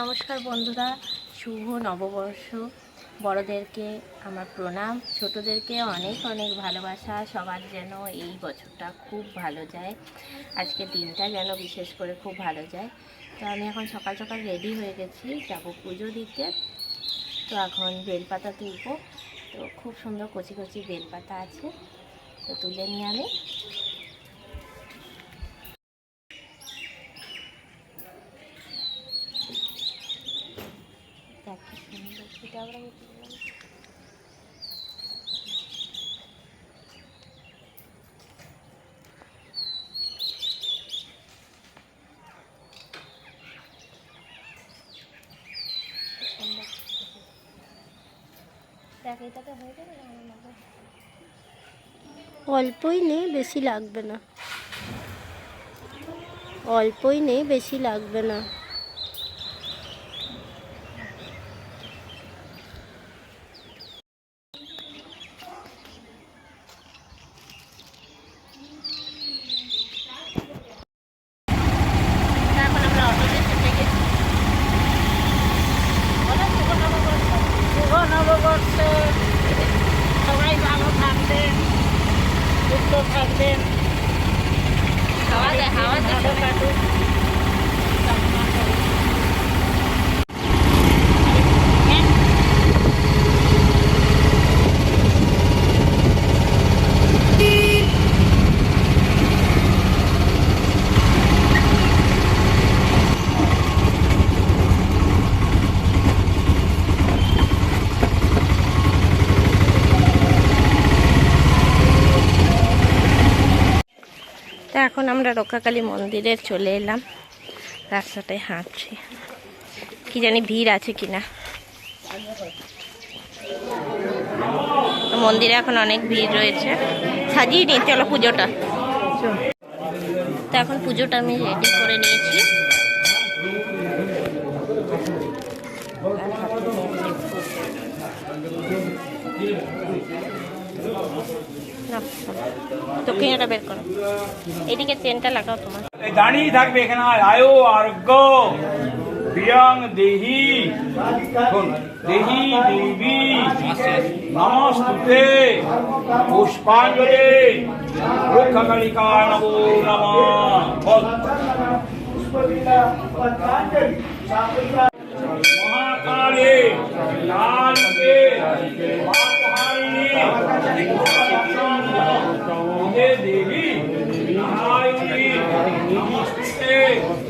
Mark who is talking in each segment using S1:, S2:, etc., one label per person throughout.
S1: নমস্কার বন্ধুরা, শুভ নববর্ষ। বড়দেরকে আমার প্রণাম, ছোটদেরকে অনেক অনেক ভালোবাসা, সবার যেন এই বছরটা খুব ভালো যায়। আজকে দিনটা যেন বিশেষ করে খুব ভালো যায়। তো আমি এখন সকাল সকাল রেডি হয়ে গেছি, যাব পুজো দিতে। তো এখন বেলপাতা তুলবো। তো খুব সুন্দর কচি কচি বেলপাতা আছে, তো তুলে নিয়ে আমি দেখ কি সুন্দর সেটা আবার আমি তুললাম। সুন্দর। দেখ এটাতে হয়ে যাবে না আমার মনে হয়।
S2: অল্পই নেই বেশি লাগবে না অল্পই নেই বেশি লাগবে না
S1: এখন আমরা অটোতে চেপে গেছি বলো শুভ নববর্ষ শুভ নববর্ষ সবাই ভালো থাকবেন সুস্থ থাকবেন হাওয়া দেয় হাওয়া ভালো কাটুক
S2: তো এখন আমরা রক্ষাকালী মন্দিরে চলে এলাম। রাস্তাটায় হাঁটছি। কি জানি ভিড় আছে কিনা। মন্দিরে এখন অনেক ভিড় রয়েছে। সাজিয়ে নি চলো পুজোটা। তো এখন পুজোটা আমি রেডি করে নিয়েছি। আর হাতে মেহেন্দি না, দক্ষিণ এটা বের করো? এদিকে চেনটা লাগাও তোমার।
S3: দাঁড়িয়ে থাকবে এখানে আয়ো আরোগ্য। দেহি। দেহি দেবী। পুষ্পাঞ্জলি। মহাকালে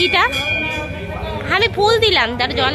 S2: কিটা আমি ফুল দিলাম তার জল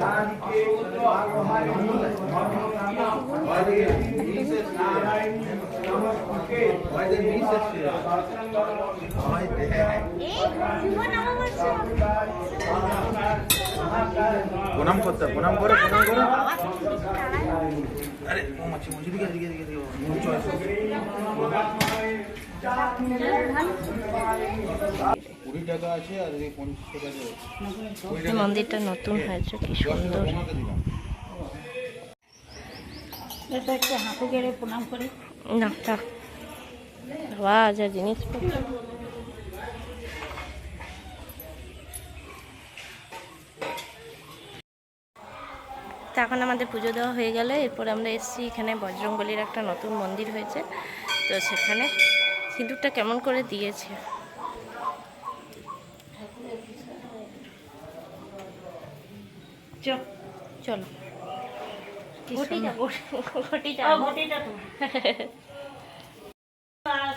S2: পাইনি
S4: প্রণাম করতে হবে, প্রণাম করো প্রণাম করো আরে ও মাছি মাছি দিকে দিকে দিকে দিকে মুখ চয়েস কুড়ি টাকা আছে আর এই পঞ্চাশ টাকা
S2: মন্দিরটা নতুন হয়েছে কি সুন্দর।
S1: এটা একটু হাঁটু গেড়ে প্রণাম করি।
S2: না তা বাবা যা জিনিসপত্র। এখন আমাদের পুজো দেওয়া হয়ে গেল এরপর আমরা এসেছি এখানে বজরংবলির একটা নতুন মন্দির হয়েছে। তো সেখানে সিঁদুরটা কেমন করে দিয়েছে? চলো।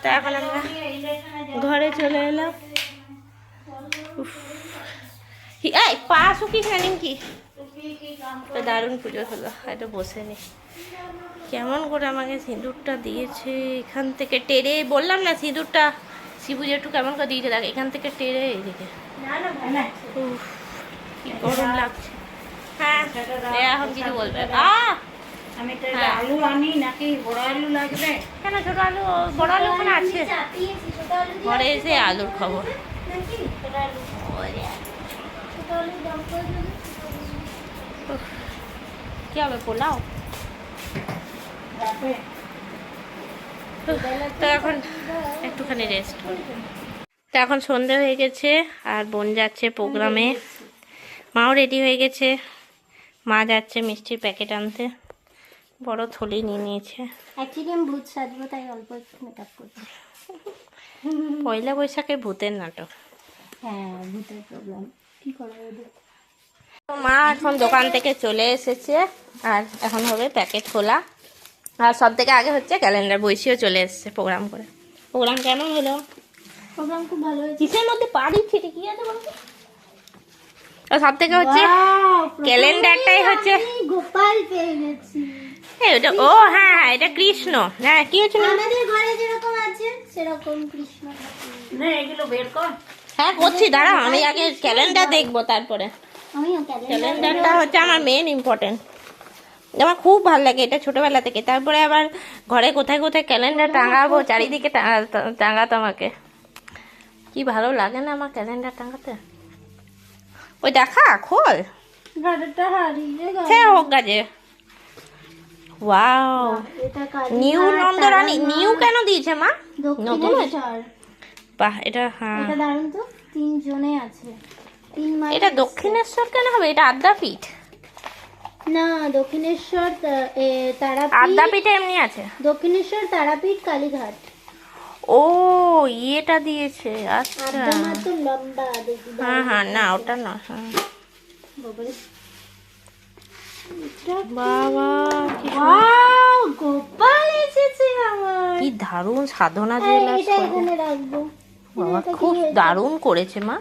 S2: তো এখন আমরা ঘরে চলে এলাম। এই পা শুকিস না কি দারুণ পুজো হলো এটা বসে নি কেমন করে আমাকে সিঁদুরটা দিয়েছে এখান থেকে টেরে বললাম না সিঁদুরটা শিবু একটু কেমন করে দিয়েছে দেখ এখান থেকে টেরে এদিকে। উফ, কি গরম লাগছে। এখন কিছু বলবে?
S1: আমি তো
S2: হ্যাঁ।
S1: আলু আনি নাকি বড় আলু লাগবে?
S2: কেন ছোট আলু বড় আলু ওখানে আছে? ঘরে এসে আলুর খবর। কি হবে পোলাও? তো এখন একটুখানি রেস্ট তো এখন সন্ধে হয়ে গেছে আর বোন যাচ্ছে প্রোগ্রামে। মাও রেডি হয়ে গেছে। মা যাচ্ছে মিষ্টির প্যাকেট আনতে। বড় থলি নিয়ে নিয়েছে।
S1: অ্যাকচুয়ালি আমি ভূত সাজবো তাই অল্প একটু মেকআপ করছি
S2: পয়লা বৈশাখে ভূতের নাটক।
S1: হ্যাঁ ভূতের প্রবলেম কি করা যাবে
S2: তো মা এখন দোকান থেকে চলে এসেছে আর এখন হবে প্যাকেট খোলা। আর সব থেকে আগে হচ্ছে ক্যালেন্ডার বইসিও চলে এসেছে প্রোগ্রাম করে। প্রোগ্রাম কেমন হলো?
S1: প্রোগ্রাম খুব ভালো হয়েছে।
S2: কিসের মধ্যে পা দিচ্ছি কি আছে বলতো? আর সব থেকে হচ্ছে ক্যালেন্ডারটাই হচ্ছে
S1: গোপাল পেয়ে গেছি।
S2: এই ও হ্যাঁ হ্যাঁ এটা কৃষ্ণ। হ্যাঁ কি হচ্ছে
S1: আমাদের ঘরে যেরকম আছে সেরকম কৃষ্ণ না এগুলো বের কর।
S2: হ্যাঁ করছি দাঁড়াও আমি আগে ক্যালেন্ডার দেখব তারপরে। ক্যালেন্ডারটা হচ্ছে আমার মেন ইম্পর্টেন্ট আমার খুব ভালো লাগে এটা ছোটবেলা থেকে। তারপরে আবার ঘরে কোথায় কোথায় ক্যালেন্ডার টাঙাবো চারিদিকে টাঙা- টাঙাতো আমাকে। কি ভালো লাগে না আমার ক্যালেন্ডার টাঙাতে। ওই দেখা খোল। সে হোক ওয়াও। নিউ নন্দরানী নিউ কেন দিয়েছে মা? নতুন
S1: দক্ষিণেশ্বর
S2: বাহ এটা হ্যাঁ।
S1: এটা দারুণ তো তিনজনে আছে। তিন
S2: এটা দক্ষিণেশ্বর কেন হবে? এটা আদ্যাপীঠ
S1: না দক্ষিণেশ্বর তা- এ, তারাপীঠ।
S2: আদ্যাপীঠে এমনি আছে।
S1: দক্ষিণেশ্বর তারাপীঠ কালীঘাট।
S2: ও ইয়েটা দিয়েছে আচ্ছা। হ্যাঁ হ্যাঁ না ওটা না হ্যাঁ। বাবা কি
S1: গোপাল এসেছে আমার।
S2: কি দারুণ সাধনা বাবা খুব দারুণ করেছে মা।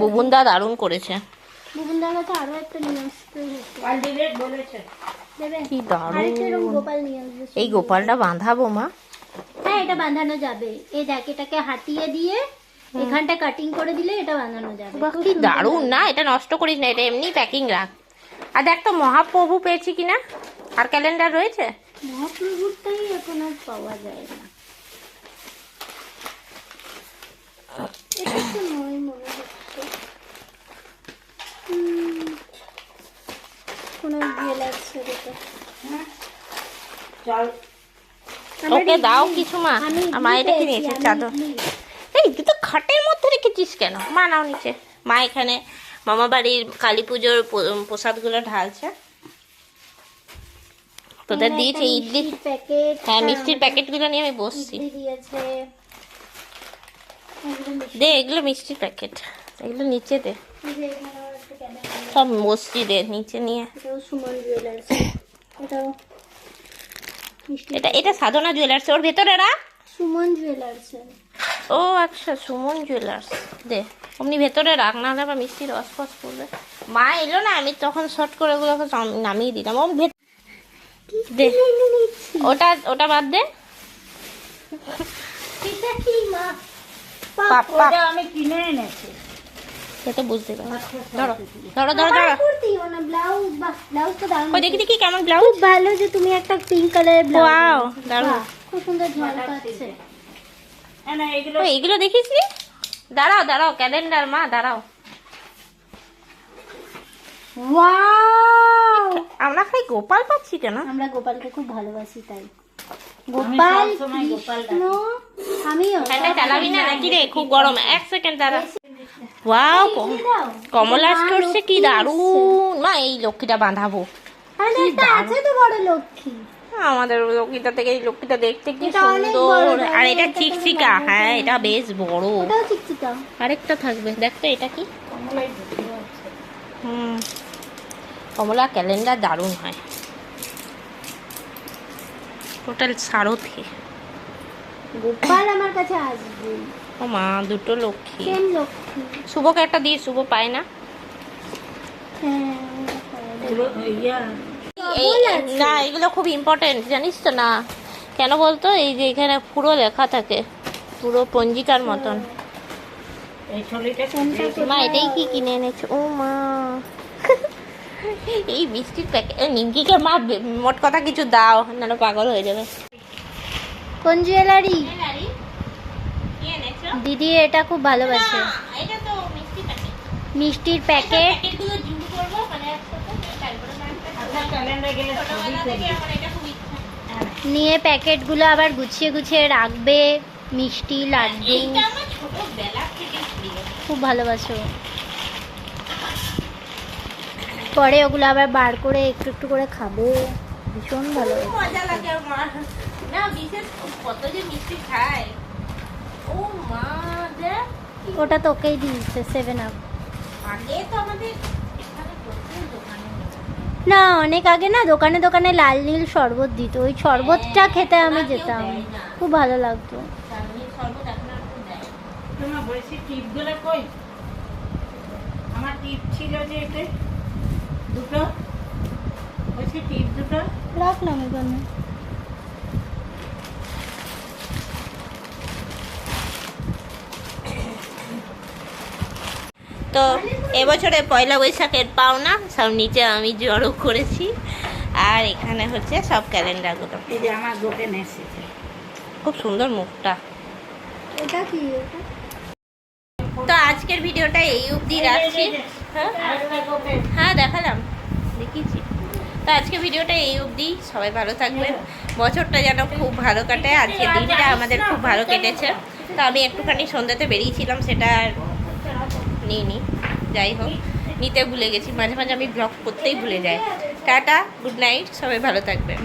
S2: বুবুনদা দারুণ করেছে।
S1: বুবুনদার কাছে আরও একটা নিয়ে আসতে হতো
S2: কি দারুণ।
S1: গোপাল নিয়ে আসবে
S2: এই গোপালটা বাঁধাবো মা।
S1: হ্যাঁ এটা বাঁধানো যাবে। এই দেখ এটাকে হাতিয়ে দিয়ে এখানটা কাটিং করে দিলে এটা বাঁধানো যাবে।
S2: কি দারুণ। না এটা নষ্ট করিস না এটা এমনি প্যাকিং রাখ। আর দেখ তো মহাপ্রভু পেয়েছি কিনা? আর ক্যালেন্ডার রয়েছে?
S1: মহাপ্রভুরটাই এখন আর পাওয়া যায় না। মনে কোনো এটা। আমার
S2: ওকে দাও কিছু মা।
S1: আমি
S2: আর মা এটা কি
S1: পেয়েছি,
S2: নিয়েছে চাদর। এই তুই তো খাটের মধ্যে রেখেছিস কেন? মা নাও নিচে। মা এখানে মামা বাড়ির কালী পুজোর প্রসাদগুলো ঢালছে। তোদের দিয়েছে ইডলি।
S1: প্যাকেট
S2: হ্যাঁ মিষ্টির প্যাকেটগুলো নিয়ে আমি বসছি। দে এগুলো মিষ্টির প্যাকেট এগুলো নিচে দে। সব দে নিচে নিয়ে।
S1: সুমন জুয়েলার্স এটাও
S2: এটা এটা সাধনা জুয়েলার্স ওর ভেতরে রাখ
S1: সুমন জুয়েলার্স
S2: ও আচ্ছা সুমন জুয়েলার্স দে অমনি ভেতরে রাখ না হলে আবার মিষ্টি রস ফস পড়বে। মা এলো না আমি তখন শর্ট করে ওগুলোকে নামিয়ে দিলাম। ও ভেত দে। ওটা ওটা বাদ দে।
S1: এটা কি মা?
S2: পাপ
S1: আমি কিনে এনেছি।
S2: সে তো বুঝতে পারো ধরো ধরো ধরো ধরো। ওই দেখি দেখি কেমন ব্লাউজ
S1: খুব ভালো যে তুমি একটা পিঙ্ক কালারের ব্লাউজ
S2: ওয়াও দারুণ।
S1: খুব সুন্দর ঝলকাচ্ছে
S2: ও এগুলো দেখিস দাঁড়াও দাঁড়াও ক্যালেন্ডার মা দাঁড়াও।
S1: ওয়াও
S2: আমরা খালি গোপাল পাচ্ছি কেন?
S1: আমরা গোপালকে খুব ভালোবাসি তাই। গোপাল
S2: চালাবি না নাকি রে? খুব গরম। এক সেকেন্ড দাঁড়া। ওয়াও কমলা স্টোরসে কি দারুণ মা এই লক্ষ্মীটা বাঁধাবো
S1: আছে তো বড় লক্ষ্মী
S2: আমাদের লক্ষ্মীটা থেকে এই লক্ষ্মীটা দেখতে কি সুন্দর আর এটা চিকচিকা হ্যাঁ এটা বেশ বড় আরেকটা থাকবে দেখতো এটা কি হুম কমলা ক্যালেন্ডার দারুণ হয় টোটাল সারথি
S1: গোপাল আমার কাছে আসবে
S2: ও মা দুটো লক্ষ্মী। শুভকে একটা দিয়ে শুভ পায় না।
S1: হ্যাঁ
S2: এই- না এগুলো খুব ইম্পর্টেন্ট জানিস তো না? কেন বলতো? এই যে এখানে পুরো লেখা থাকে পুরো পঞ্জিকার মতন। মা এটাই কি কিনে এনেছো? ও মা। এই মিষ্টির প্যাকেট নিমকিকে মা মোট কথা কিছু দাও নাহলে পাগল হয়ে যাবে।
S1: কোন জুয়েলারি? দিদি এটা খুব ভালোবাসে।
S2: এটা প্যাকেট
S1: মিষ্টির প্যাকেট
S2: মানে খুব ইচ্ছা।
S1: নিয়ে প্যাকেটগুলো আবার গুছিয়ে গুছিয়ে রাখবে। মিষ্টি লাড্ডু। খুব ভালোবাসো। পরে ওগুলো আবার বার করে একটু একটু করে খাবে। ভীষণ ভালো
S2: মজা লাগে আমার। না বিশেষ কত যে মিষ্টি খায়।
S1: ওটা তোকেই দিয়েছে সেভেন আপ
S2: আগে তো আমাদের এখানে প্রচুর দোকানে হতো।
S1: না অনেক আগে না দোকানে দোকানে লাল নীল শরবত দিত। ওই শরবতটা খেতে আমি যেতাম। খুব ভালো লাগতো।
S2: চাটনির শরবত এখন আর কেউ দেয় না।
S5: তোমার বলছি টিপগুলো কই? আমার টিপ ছিল যে এতে দুটো। বলছি টিপ দুটো।
S1: রাখলাম এখানে।
S2: তো এবছরে পয়লা বৈশাখের পাওনা সব নিচে আমি জড়ো করেছি। আর এখানে হচ্ছে সব ক্যালেন্ডারগুলো।
S5: এই যে আমার গোপেন এসেছে।
S2: খুব সুন্দর মুখটা।
S1: এটা কি?
S2: তো আজকের ভিডিওটা এই অবধি রাখছি। হ্যাঁ? হ্যাঁ দেখালাম। দেখিয়েছি। তো আজকে ভিডিওটা এই অবধি। সবাই ভালো থাকবেন। বছরটা যেন খুব ভালো কাটে। আজকের দিনটা আমাদের খুব ভালো কেটেছে। তো আমি একটুখানি সন্ধ্যাতে বেরিয়েছিলাম সেটা আর নিইনি যাই হোক, নিতে ভুলে গেছি। মাঝে মাঝে আমি ব্লগ করতেই ভুলে যাই। টাটা গুড নাইট সবাই ভালো থাকবেন।